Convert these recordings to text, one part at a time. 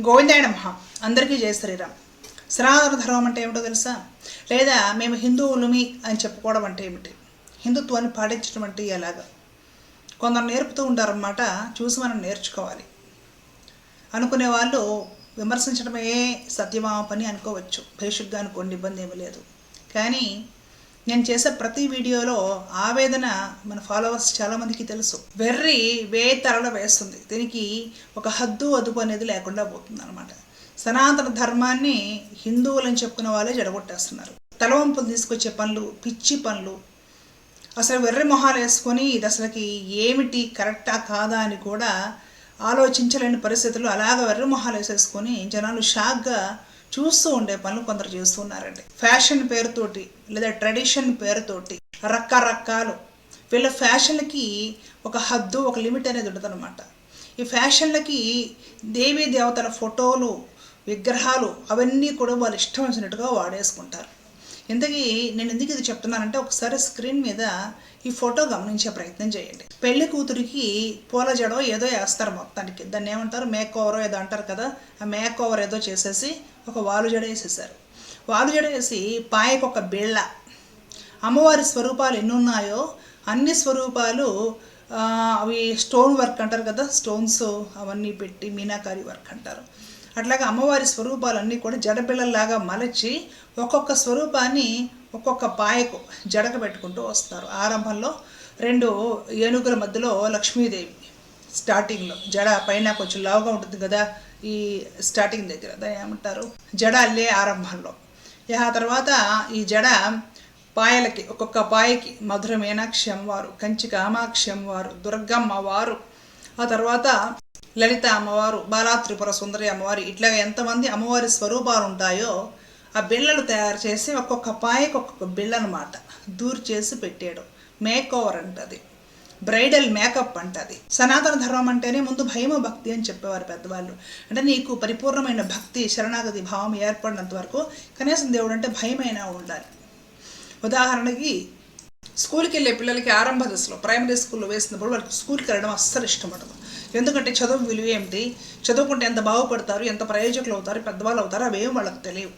గోవిందాయ నమః అందరికీ జయ శ్రీరామ్. సనాతన ధర్మం అంటే ఏమిటో తెలుసా? లేదా మేము హిందువులమి అని చెప్పుకోవడం అంటే ఏమిటి? హిందుత్వాన్ని పాటించడం అంటే ఎలాగా? కొందరు నేర్పుతూ ఉంటారన్నమాట చూసి మనం నేర్చుకోవాలి. అనుకునే వాళ్ళు విమర్శించడమే సత్యమా పని అనుకోవచ్చు. బేషుగ్గా అనుకోండి ఇబ్బంది ఏమీ లేదు. కానీ నేను చేసే ప్రతి వీడియోలో ఆవేదన మన ఫాలోవర్స్ చాలామందికి తెలుసు. వెర్రి వే తరల వేస్తుంది. దీనికి ఒక హద్దు అదుపు అనేది లేకుండా పోతుంది అనమాట సనాతన ధర్మాన్ని హిందువులని చెప్పుకున్న వాళ్ళే జడగొట్టేస్తున్నారు. తలవంపులు తీసుకొచ్చే పనులు పిచ్చి పనులు. అసలు వెర్రి మొహాలు వేసుకొని ఇది అసలుకి ఏమిటి కరెక్టా కాదా అని కూడా ఆలోచించలేని పరిస్థితులు అలాగ వెర్రి మొహాలు వేసేసుకొని జనాలు షాక్గా చూస్తూ ఉండే పనులు కొందరు చేస్తున్నారండి. ఫ్యాషన్ పేరుతోటి లేదా ట్రెడిషన్ పేరుతోటి రకరకాలు. వీళ్ళ ఫ్యాషన్లకి ఒక హద్దు ఒక లిమిట్ అనేది ఉంటుందన్నమాట ఈ ఫ్యాషన్లకి దేవీ దేవతల ఫోటోలు విగ్రహాలు అవన్నీ కూడా వాళ్ళు ఇష్టం వచ్చినట్టుగా వాడేసుకుంటారు. ఇంతకీ నేను ఎందుకు ఇది చెప్తున్నానంటే ఒకసారి స్క్రీన్ మీద ఈ ఫోటో గమనించే ప్రయత్నం చేయండి. పెళ్ళి కూతురికి పూల జడో ఏదో వేస్తారు మొత్తానికి. దాన్ని ఏమంటారు? మేక్ ఓవర్ ఏదో అంటారు కదా? ఆ మేక్ ఓవర్ ఏదో చేసేసి ఒక వాలు జడ వేసేసారు వాలు జడ వేసి పాయకు ఒక బిళ్ళ. అమ్మవారి స్వరూపాలు ఎన్ని ఉన్నాయో అన్ని స్వరూపాలు అవి స్టోన్ వర్క్ అంటారు కదా? స్టోన్స్ అవన్నీ పెట్టి మీనాకారి వర్క్ అంటారు. అట్లాగే అమ్మవారి స్వరూపాలన్నీ కూడా జడపిల్లల్లాగా మలచి ఒక్కొక్క స్వరూపాన్ని ఒక్కొక్క పాయకు జడక పెట్టుకుంటూ వస్తారు. ఆరంభంలో రెండు ఏనుగుల మధ్యలో లక్ష్మీదేవి స్టార్టింగ్లో జడ పైన కొంచెం లావుగా ఉంటుంది కదా ఈ స్టార్టింగ్ దగ్గర దాన్ని ఏమంటారు? జడ అల్లే ఆరంభంలో. ఇక ఆ తర్వాత ఈ జడ పాయలకి ఒక్కొక్క పాయకి మధుర మీనాక్షి అమ్మవారు కంచి కామాక్షి అమ్మవారు దుర్గమ్మ వారు. ఆ తర్వాత లలిత అమ్మవారు బాలా త్రిపుర సుందరి అమ్మవారి ఇట్లా ఎంతమంది అమ్మవారి స్వరూపాలు ఉంటాయో ఆ బిళ్ళలు తయారు చేసి ఒక్కొక్క పాయకు ఒక్కొక్క బిళ్ళ అనమాట దూరు చేసి పెట్టాడు మేక్ ఓవర్ అంటది. బ్రైడల్ మేకప్ అంటది. సనాతన ధర్మం అంటేనే ముందు భయము భక్తి అని చెప్పేవారు పెద్దవాళ్ళు. అంటే నీకు పరిపూర్ణమైన భక్తి శరణాగతి భావం ఏర్పడినంత వరకు కనీసం దేవుడు అంటే భయమైనా ఉండాలి. ఉదాహరణకి స్కూల్కి వెళ్ళే పిల్లలకి ఆరంభ దశలో ప్రైమరీ స్కూల్లో వేసినప్పుడు వాళ్ళకి స్కూల్కి వెళ్ళడం అస్సలు ఇష్టపడదు ఎందుకంటే చదువు విలువ ఏమిటి? చదువుకుంటే ఎంత బాగుపడతారు? ఎంత ప్రయోజకులు అవుతారు? పెద్దవాళ్ళు అవుతారు? అవేం వాళ్ళకి తెలియవు.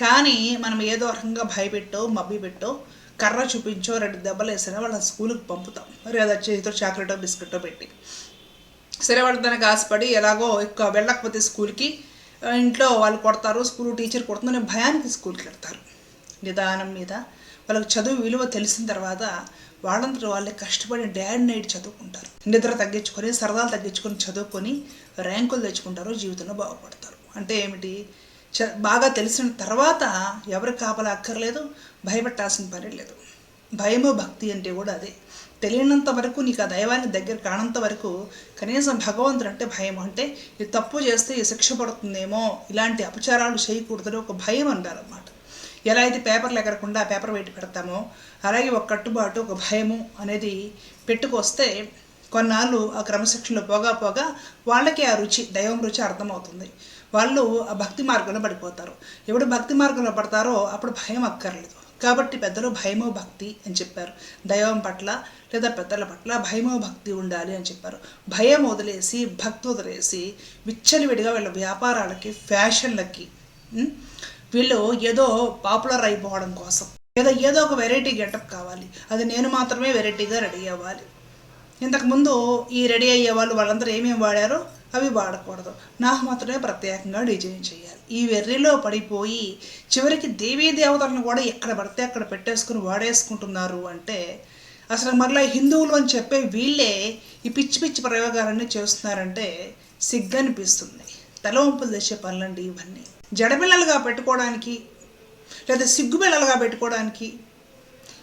కానీ మనం ఏదో రకంగా భయపెట్టో మబ్బి పెట్టో కర్ర చూపించో రెండు దెబ్బలు వేసినా వాళ్ళని స్కూల్కి పంపుతాం. లేదా చేతితో చాక్లెటో బిస్కెటో పెట్టి. సరే వాళ్ళు దానికి ఆశపడి ఎలాగో ఎక్కువ వెళ్ళకపోతే స్కూల్కి ఇంట్లో వాళ్ళు కొడతారు స్కూల్ టీచర్ కొడుతుందనే భయానికి స్కూల్కి వెళ్తారు. నిదానం మీద వాళ్ళకి చదువు విలువ తెలిసిన తర్వాత వాళ్ళందరూ వాళ్ళే కష్టపడి డాడ్ నైట్ చదువుకుంటారు. నిద్ర తగ్గించుకొని సరదాలు తగ్గించుకొని చదువుకొని ర్యాంకులు తెచ్చుకుంటారు జీవితంలో బాగుపడతారు. అంటే ఏమిటి? చ బాగా తెలిసిన తర్వాత ఎవరి కాపలా అక్కర్లేదు భయపెట్టాల్సిన పని లేదు. భయము భక్తి అంటే కూడా అదే. తెలియనంత వరకు నీకు ఆ దైవానికి దగ్గర కానంత వరకు కనీసం భగవంతుడు అంటే భయం అంటే ఇది తప్పు చేస్తే ఈ శిక్ష పడుతుందేమో ఇలాంటి అపచారాలు చేయకూడదని ఒక భయం ఉండాలన్నమాట ఎలా అయితే పేపర్లు ఎగరకుండా పేపర్ వెయిట్ పెడతామో అలాగే ఒక కట్టుబాటు ఒక భయము అనేది పెట్టుకొస్తే కొన్నాళ్ళు ఆ క్రమశిక్షణలో పోగా పోగా వాళ్ళకి ఆ రుచి దైవం రుచి అర్థమవుతుంది. వాళ్ళు ఆ భక్తి మార్గంలో పడిపోతారు. ఎప్పుడు భక్తి మార్గంలో పడతారో అప్పుడు భయం అక్కర్లేదు. కాబట్టి పెద్దలు భయమో భక్తి అని చెప్పారు. దైవం పట్ల లేదా పెద్దల పట్ల భయమో భక్తి ఉండాలి అని చెప్పారు. భయం వదిలేసి భక్తి వదిలేసి విచ్చలివిడిగా వీళ్ళ వ్యాపారాలకి ఫ్యాషన్లకి వీళ్ళు ఏదో పాపులర్ అయిపోవడం కోసం. ఏదో ఏదో ఒక వెరైటీ గెటప్ కావాలి. అది నేను మాత్రమే వెరైటీగా రెడీ అవ్వాలి. ఇంతకుముందు ఈ రెడీ అయ్యే వాళ్ళు వాళ్ళందరూ ఏమేమి వాడారో అవి వాడకూడదు. నాకు మాత్రమే ప్రత్యేకంగా డిజైన్ చేయాలి. ఈ వెర్రిలో పడిపోయి చివరికి దేవీ దేవతలను కూడా ఎక్కడ పడితే అక్కడ పెట్టేసుకుని వాడేసుకుంటున్నారు అంటే అసలు మరలా హిందువులు అని చెప్పే వీళ్ళే ఈ పిచ్చి పిచ్చి ప్రయోగాలన్నీ చేస్తున్నారంటే సిగ్గనిపిస్తుంది. తలవంపులు తెచ్చే పనులండి ఇవన్నీ. జడబిళ్ళలుగా పెట్టుకోవడానికి లేదా సిగ్గుబిళ్ళలుగా పెట్టుకోవడానికి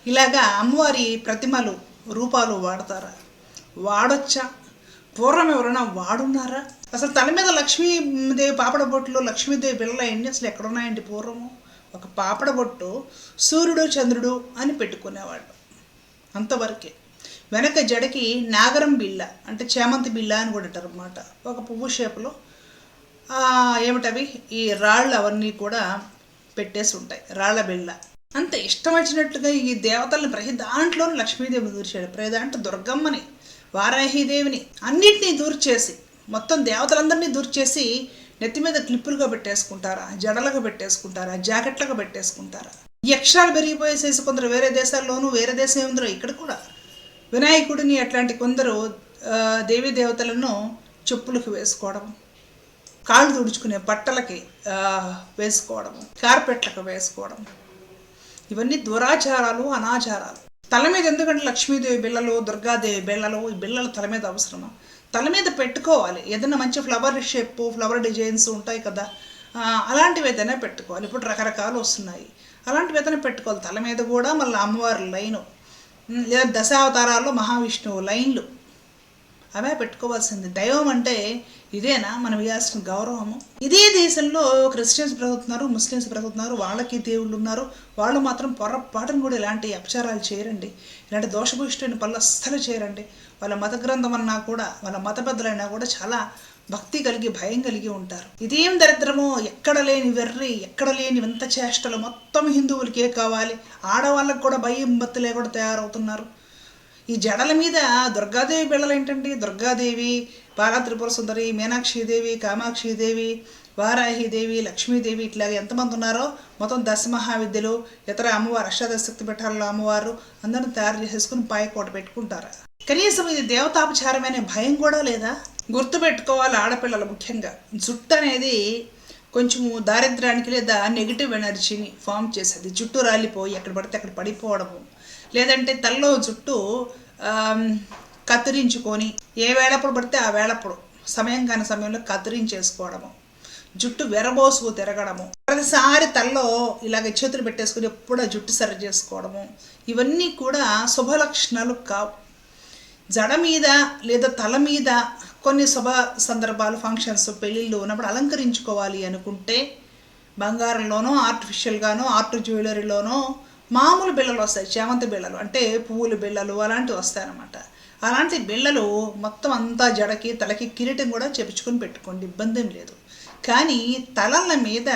ఇలాగా అమ్మవారి ప్రతిమలు రూపాలు వాడతారా? వాడొచ్చా? పూర్వం ఎవరైనా వాడున్నారా? అసలు తల మీద లక్ష్మీదేవి పాపడ బొట్లు లక్ష్మీదేవి బిళ్ళ ఎన్ని అసలు ఎక్కడున్నాయండి పూర్వము? ఒక పాపడ బొట్టు సూర్యుడు చంద్రుడు అని పెట్టుకునేవాళ్ళు అంతవరకే. వెనక జడకి నాగరం బిళ్ళ అంటే చేమంతి బిళ్ళ అని కూడా అంటారు అన్నమాట ఒక పువ్వు షేపులో ఏమిటవి? ఈ రాళ్ళు అవన్నీ కూడా పెట్టేసి ఉంటాయి రాళ్ళ బిళ్ళ. అంత ఇష్టం వచ్చినట్టుగా ఈ దేవతల్ని ప్రతి దాంట్లోనూ లక్ష్మీదేవిని దూర్చాడు. ప్రతి దాంట్లో దుర్గమ్మని వారాహిదేవిని అన్నింటినీ దూర్చేసి మొత్తం దేవతలందరినీ దూర్చేసి నెత్తి మీద క్లిప్పులుగా పెట్టేసుకుంటారా? జడలుగా పెట్టేసుకుంటారా? జాకెట్లుగా పెట్టేసుకుంటారా? యక్షాలు పెరిగిపోయేసేసి కొందరు వేరే దేశాల్లోనూ వేరే దేశం ఏముందరో ఇక్కడ కూడా. వినాయకుడిని అట్లాంటి కొందరు దేవీ దేవతలను చెప్పులకు వేసుకోవడం. కాళ్ళు తుడుచుకునే బట్టలకి వేసుకోవడము వేసుకోవడం కార్పెట్లకు వేసుకోవడం ఇవన్నీ దురాచారాలు అనాచారాలు. తల మీద ఎందుకంటే లక్ష్మీదేవి బిళ్ళలు దుర్గాదేవి బిళ్ళలు ఈ బిళ్ళలు తల మీద అవసరమా? తల మీద పెట్టుకోవాలి. ఏదైనా మంచి ఫ్లవర్ షేప్ ఫ్లవర్ డిజైన్స్ ఉంటాయి కదా. అలాంటివి ఏదైనా పెట్టుకోవాలి. ఇప్పుడు రకరకాలు వస్తున్నాయి. అలాంటివి ఏదైనా పెట్టుకోవాలి. తల మీద కూడా మళ్ళీ అమ్మవారి లైను. లేదా దశావతారాల్లో మహావిష్ణువు లైన్లు. అవే పెట్టుకోవాల్సింది. దైవం అంటే ఇదేనా? మనం ఇవ్వాల్సిన గౌరవము. ఇదే దేశంలో క్రిస్టియన్స్ బ్రతుకుతున్నారు ముస్లిమ్స్ బ్రతుకుతున్నారు వాళ్ళకి దేవుళ్ళు ఉన్నారు. వాళ్ళు మాత్రం పొరపాటును కూడా ఇలాంటి అపచారాలు చేయరండి. ఇలాంటి దోషభూషితమైన పనులు అస్సలు చేయరండి. వాళ్ళ మత గ్రంథం అన్నా కూడా వాళ్ళ మత పెద్దలైనా కూడా చాలా భక్తి కలిగి భయం కలిగి ఉంటారు. ఇదేం దరిద్రమో? ఎక్కడ లేని వెర్రి ఎక్కడ లేని వింత చేష్టలు మొత్తం హిందువులకే కావాలి. ఆడవాళ్ళకు కూడా భయం భక్తి లేకుండా తయారవుతున్నారు. ఈ జడల మీద దుర్గాదేవి బిళ్ళలు ఏంటండి? దుర్గాదేవి బాలా త్రిపుర సుందరి మీనాక్షిదేవి కామాక్షిదేవి వారాహిదేవి లక్ష్మీదేవి ఇట్లాగ ఎంతమంది ఉన్నారో మొత్తం దశ మహావిద్యలు ఇతర అమ్మవారు అష్టాదశక్తి పీఠాల్లో అమ్మవారు అందరిని తయారు చేసేసుకుని పాయకోట పెట్టుకుంటారు. కనీసం ఇది దేవతాపచారమైన భయం కూడా లేదా? గుర్తుపెట్టుకోవాలి ఆడపిల్లలు ముఖ్యంగా. జుట్టు అనేది కొంచెము దారిద్ర్యానికి లేదా నెగిటివ్ ఎనర్జీని ఫామ్ చేసేది. జుట్టు రాలిపోయి ఎక్కడ పడితే అక్కడ పడిపోవడము. లేదంటే తల్లో జుట్టు కత్తిరించుకొని ఏ వేళప్పుడు పడితే ఆ వేళప్పుడు సమయం కాని సమయంలో కత్తిరించేసుకోవడము. జుట్టు వెరబోసుకు తిరగడము. ప్రతిసారి తల్లో ఇలాగ చేతులు పెట్టేసుకుని ఎప్పుడు ఆ జుట్టు సరి చేసుకోవడము. ఇవన్నీ కూడా శుభ లక్షణాలు కావు. జడ మీద లేదా తల మీద కొన్ని శుభ సందర్భాలు ఫంక్షన్స్ పెళ్ళిళ్ళు ఉన్నప్పుడు అలంకరించుకోవాలి అనుకుంటే బంగారంలోనో ఆర్టిఫిషియల్గానో ఆర్ట్ జ్యువెలరీలోనో మామూలు బిళ్ళలు వస్తాయి. చేమంతి బిళ్ళలు అంటే పువ్వుల బిళ్ళలు అలాంటివి వస్తాయన్నమాట. అలాంటి బిళ్ళలు మొత్తం అంతా జడకి తలకి కిరీటం కూడా చెప్పుకొని పెట్టుకోండి. ఇబ్బంది ఏం లేదు. కానీ తలల మీద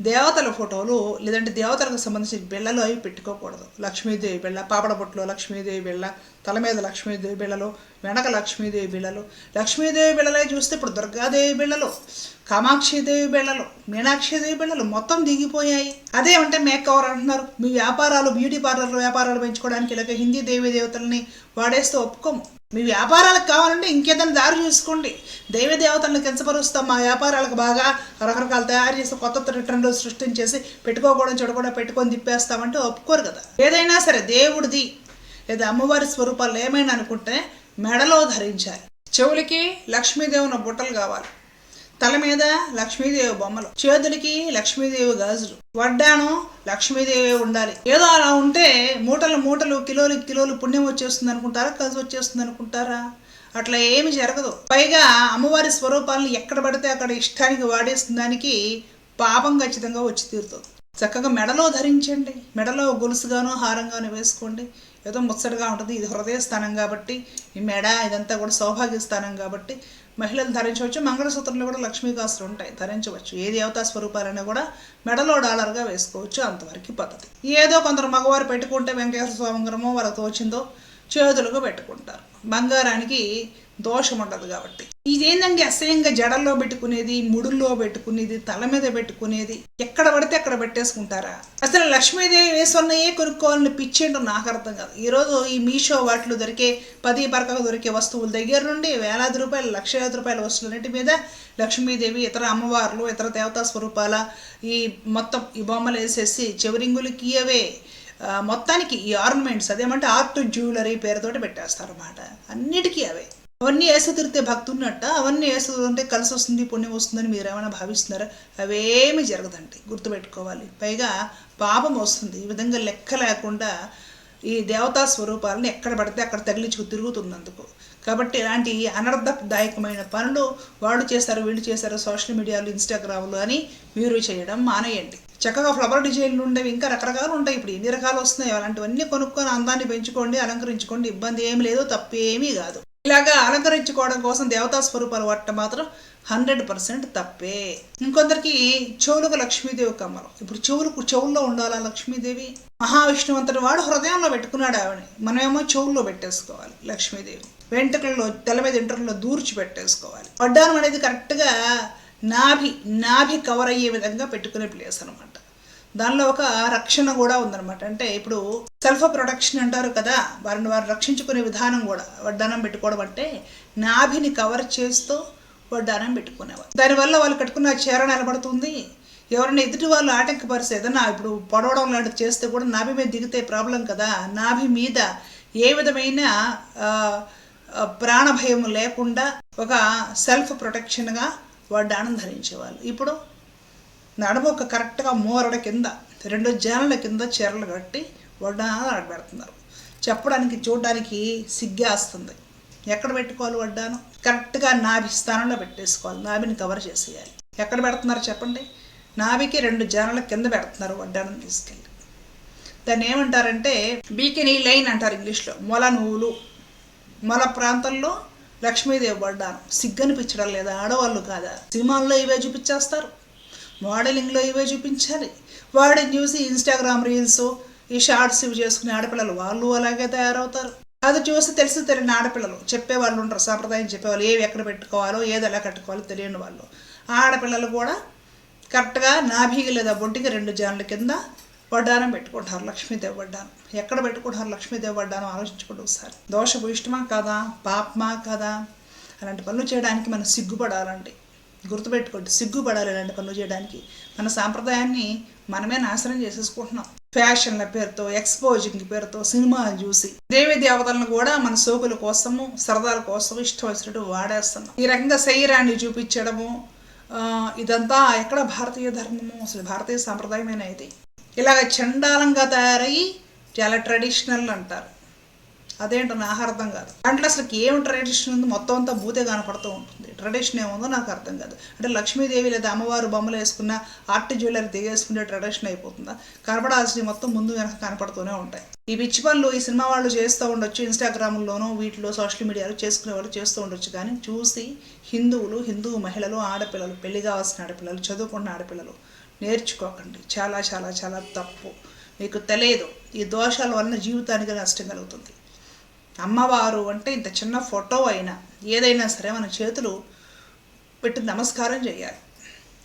దేవతల ఫోటోలు లేదంటే దేవతలకు సంబంధించిన బిళ్ళలు అవి పెట్టుకోకూడదు. లక్ష్మీదేవి బిళ్ళ పాపడ లక్ష్మీదేవి బిళ్ళ తల మీద లక్ష్మీదేవి బిళ్ళలు వెనక లక్ష్మీదేవి బిళ్ళలు. లక్ష్మీదేవి బిళ్ళలే చూస్తే ఇప్పుడు దుర్గాదేవి బిళ్ళలు కామాక్షిదేవి బిళ్ళలు మీనాక్షిదేవి బిళ్ళలు మొత్తం దిగిపోయాయి. అదేమంటే మేక్ ఓవర్ అంటున్నారు. మీ వ్యాపారాలు బ్యూటీ పార్లర్ వ్యాపారాలు పెంచుకోవడానికి ఇలాగ హిందీ దేవి దేవతల్ని వాడేస్తే ఒప్పుకోము. మీ వ్యాపారాలకు కావాలంటే ఇంకేదైనా దారి చూసుకోండి. దైవ దేవతలను కించపరుస్తాం. మా వ్యాపారాలకు బాగా రకరకాల తయారు చేసి కొత్త రిటర్న్లు సృష్టించేసి పెట్టుకోకూడదు చూడకుండా పెట్టుకొని తిప్పేస్తామంటే ఒప్పుకోరు కదా. ఏదైనా సరే దేవుడిది. లేదా అమ్మవారి స్వరూపాలు ఏమైనా అనుకుంటే మెడలో ధరించాలి. చెవులకి లక్ష్మీదేవుని బుట్టలు కావాలి. తల మీద లక్ష్మీదేవి బొమ్మలు చేతులకి లక్ష్మీదేవి గాజులు వడ్డానం లక్ష్మీదేవి ఉండాలి. ఏదో అలా ఉంటే మూటలు మూటలు కిలోలు కిలోలు పుణ్యం వచ్చేస్తుంది అనుకుంటారా? కలిసి వచ్చేస్తుంది అనుకుంటారా? అట్లా ఏమి జరగదు. పైగా అమ్మవారి స్వరూపాలను ఎక్కడ పడితే అక్కడ ఇష్టానికి వాడేసిన దానికి పాపం ఖచ్చితంగా వచ్చి తీరుతుంది చక్కగా మెడలో ధరించండి. మెడలో గొలుసుగానో హారంగానో వేసుకోండి. ఏదో ముచ్చటగా ఉంటుంది. ఇది హృదయ స్థానం కాబట్టి ఈ మెడ ఇదంతా కూడా సౌభాగ్య స్థానం కాబట్టి మహిళలు ధరించవచ్చు. మంగళసూత్రంలో కూడా లక్ష్మీకాసులు ఉంటాయి. ధరించవచ్చు. ఏ దేవతా స్వరూపాలైనా కూడా మెడలో డాలర్గా వేసుకోవచ్చు అంతవరకు పద్ధతి. ఏదో కొందరు మగవారు పెట్టుకుంటే వెంకటేశ్వర స్వామి ఉంగరమో వాళ్ళకి తోచిందో చేతులుగా పెట్టుకుంటారు. బంగారానికి దోషం ఉండదు కాబట్టి. ఇదేందండి అసహ్యంగా జడల్లో పెట్టుకునేది ముడుల్లో పెట్టుకునేది తల మీద పెట్టుకునేది? ఎక్కడ పడితే అక్కడ పెట్టేసుకుంటారా? అసలు లక్ష్మీదేవి వేసున్నయే కొనుక్కోవాలని పిచ్చేంటో నాకు అర్థం కాదు. ఈరోజు ఈ మీషో వాటిలో దొరికే పది పరకకు దొరికే వస్తువుల దగ్గర నుండి వేలాది రూపాయలు లక్షలాది రూపాయల వస్తువులన్నిటి మీద లక్ష్మీదేవి ఇతర అమ్మవార్లు ఇతర దేవతా స్వరూపాల ఈ మొత్తం ఈ బొమ్మలు వేసేసి చెవిరింగులకి అవే మొత్తానికి ఈ ఆర్నమెంట్స్ అదేమంటే ఆర్ట్ జ్యువెలరీ పేరుతోటి పెట్టేస్తారు అన్నమాట అన్నిటికీ అవే. అవన్నీ వేసు తిరితే భక్తి అవన్నీ వేసు ఉంటే కలిసి వస్తుంది పుణ్యం వస్తుందని మీరు ఏమైనా భావిస్తున్నారా? అవేమి జరగదండి. గుర్తుపెట్టుకోవాలి. పైగా పాపం వస్తుంది. ఈ విధంగా లెక్క లేకుండా ఈ దేవతా స్వరూపాలను ఎక్కడ పడితే అక్కడ తగిలించుకు తిరుగుతున్నందుకు. కాబట్టి ఇలాంటి అనర్థదాయకమైన పనులు వాళ్ళు చేస్తారు వీళ్ళు చేస్తారు సోషల్ మీడియాలు ఇన్స్టాగ్రామ్లు అని మీరు చేయడం మానేయండి. చక్కగా ఫ్లవర్ డిజైన్లు ఉండేవి ఇంకా రకరకాలు ఉంటాయి. ఇప్పుడు ఎన్ని రకాలు వస్తున్నాయి అలాంటివన్నీ కొనుక్కొని అందాన్ని పెంచుకోండి అలంకరించుకోండి. ఇబ్బంది ఏమి లేదు తప్పేమీ కాదు. ఇలాగా అలంకరించుకోవడం కోసం దేవతా స్వరూపాలు వాడటం మాత్రం హండ్రెడ్ పర్సెంట్ తప్పే. ఇంకొందరికి చెవులకు లక్ష్మీదేవి కమ్మలు. ఇప్పుడు చెవులకు చెవుల్లో ఉండాలా లక్ష్మీదేవి? మహావిష్ణువంతుడు వాడు హృదయంలో పెట్టుకున్నాడు ఆవిడని. మనమేమో చెవుల్లో పెట్టేసుకోవాలి లక్ష్మీదేవి. వెంట్రుకల్లో తెల్ల మీద వెంట్రుకల్లో దూర్చి పెట్టేసుకోవాలి. వడ్డానం అనేది కరెక్ట్గా నాభి నాభి కవర్ అయ్యే విధంగా పెట్టుకునే ప్లేస్ అనమాట దానిలో ఒక రక్షణ కూడా ఉందన్నమాట. అంటే ఇప్పుడు సెల్ఫ్ ప్రొటెక్షన్ అంటారు కదా వారిని వారు రక్షించుకునే విధానం కూడా వడ్డానం పెట్టుకోవడం అంటే నాభిని కవర్ చేస్తూ వడ్డానం పెట్టుకునేవారు. దానివల్ల వాళ్ళు కట్టుకున్న చీర నిలబడుతుంది. ఎవరైనా ఎదుటి వాళ్ళు ఆటంకపరిస్తే ఏదన్నా ఇప్పుడు పడవడం లాంటిది చేస్తే కూడా నాభి మీద దిగితే ప్రాబ్లం కదా. నాభి మీద ఏ విధమైన ప్రాణభయం లేకుండా ఒక సెల్ఫ్ ప్రొటెక్షన్గా వడ్డానం ధరించేవాళ్ళు. ఇప్పుడు నడమ ఒక కరెక్ట్గా మూరడ కింద రెండు జానల కింద చీరలు కట్టి వడ్డానం ఆడబెడుతున్నారు. చెప్పడానికి చూడడానికి సిగ్గేస్తుంది ఎక్కడ పెట్టుకోవాలి వడ్డానం? కరెక్ట్గా నాభి స్థానంలో పెట్టేసుకోవాలి. నాభిని కవర్ చేసేయాలి. ఎక్కడ పెడుతున్నారు చెప్పండి? నాభికి రెండు జనాల కింద పెడుతున్నారు వడ్డానం తీసుకెళ్ళి. దాన్ని ఏమంటారంటే బీకినీ లైన్ అంటారు ఇంగ్లీష్లో. మొల నువ్వులు మొల ప్రాంతంలో లక్ష్మీదేవి వడ్డానం. సిగ్గనిపించడం లేదా ఆడవాళ్ళు కాదా? సినిమాల్లో ఇవే చూపించేస్తారు. మోడలింగ్లో ఇవే చూపించాలి. వాడిని చూసి ఇన్స్టాగ్రామ్ రీల్స్ ఈ షార్ట్స్ ఇవి చేసుకునే ఆడపిల్లలు వాళ్ళు అలాగే తయారవుతారు. అది చూసి తెలిసి తెలియని ఆడపిల్లలు చెప్పే వాళ్ళు ఉంటారు సాంప్రదాయం చెప్పేవాళ్ళు ఏవి ఎక్కడ పెట్టుకోవాలో ఏది ఎలా కట్టుకోవాలో తెలియని వాళ్ళు. ఆడపిల్లలు కూడా కరెక్ట్గా నాభికి లేదా బొడ్డికి రెండు జాన్ల కింద వడ్డానం పెట్టుకుంటారు లక్ష్మీదేవి వడ్డానం. ఎక్కడ పెట్టుకుంటారు లక్ష్మీదేవి వడ్డానం ఆలోచించుకోండి ఒకసారి. దోషపు ఇష్టమా కాదా? పాపమా కాదా? అలాంటి పనులు చేయడానికి మనం సిగ్గుపడాలండి. గుర్తుపెట్టుకోండి సిగ్గుపడాలి ఇలాంటి పనులు చేయడానికి. మన సాంప్రదాయాన్ని మనమే నాశనం చేసేసుకుంటున్నాం. ఫ్యాషన్ల పేరుతో ఎక్స్పోజింగ్ పేరుతో సినిమాలు చూసి. దేవి దేవతలను కూడా మన సోకుల కోసము సరదాల కోసం ఇష్టం వచ్చినట్టు వాడేస్తున్నాం. ఈ రకంగా శరీరాన్ని చూపించడము ఇదంతా ఎక్కడ భారతీయ ధర్మము అసలు భారతీయ సాంప్రదాయమైన ఇది? ఇలాగ చండాలంగా తయారయ్యి చాలా ట్రెడిషనల్ అంటారు. అదేంటో నాకు అర్థం కాదు. దాంట్లో అసలు ఏం ట్రెడిషన్ ఉంది మొత్తం అంతా భూతే కనపడుతూ ఉంటుంది. ట్రెడిషన్ ఏముందో నాకు అర్థం కాదు. అంటే లక్ష్మీదేవి లేదా అమ్మవారు బొమ్మలు వేసుకున్న ఆర్ట్ జ్యువెలరీ దిగేసుకునే ట్రెడిషన్ అయిపోతుందా? కనపడాల్సిన మొత్తం ముందు వెనక కనపడుతూనే ఉంటాయి. ఈ పిచ్చి పనులు ఈ సినిమా వాళ్ళు చేస్తూ ఉండొచ్చు ఇన్స్టాగ్రామ్లోనూ వీటిలో సోషల్ మీడియాలో చేసుకునే వాళ్ళు చేస్తూ ఉండొచ్చు కానీ చూసి హిందువులు హిందూ మహిళలు ఆడపిల్లలు పెళ్ళి కావాల్సిన ఆడపిల్లలు చదువుకున్న ఆడపిల్లలు నేర్చుకోకండి. చాలా చాలా చాలా తప్పు. మీకు తెలియదు. ఈ దోషాల వలన జీవితానికి నష్టం కలుగుతుంది. అమ్మవారు అంటే ఇంత చిన్న ఫోటో అయినా ఏదైనా సరే మన చేతులు పెట్టి నమస్కారం చేయాలి.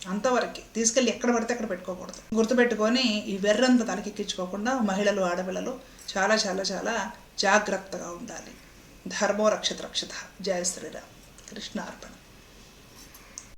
అంతవరకు తీసుకెళ్ళి ఎక్కడ పడితే అక్కడ పెట్టుకోకూడదు. గుర్తుపెట్టుకొని ఈ వెర్రంతా తలకెక్కించుకోకుండా మహిళలు ఆడపిల్లలు చాలా చాలా చాలా జాగ్రత్తగా ఉండాలి. ధర్మో రక్షత రక్షత. జయ శ్రీరామ్. కృష్ణ అర్పణ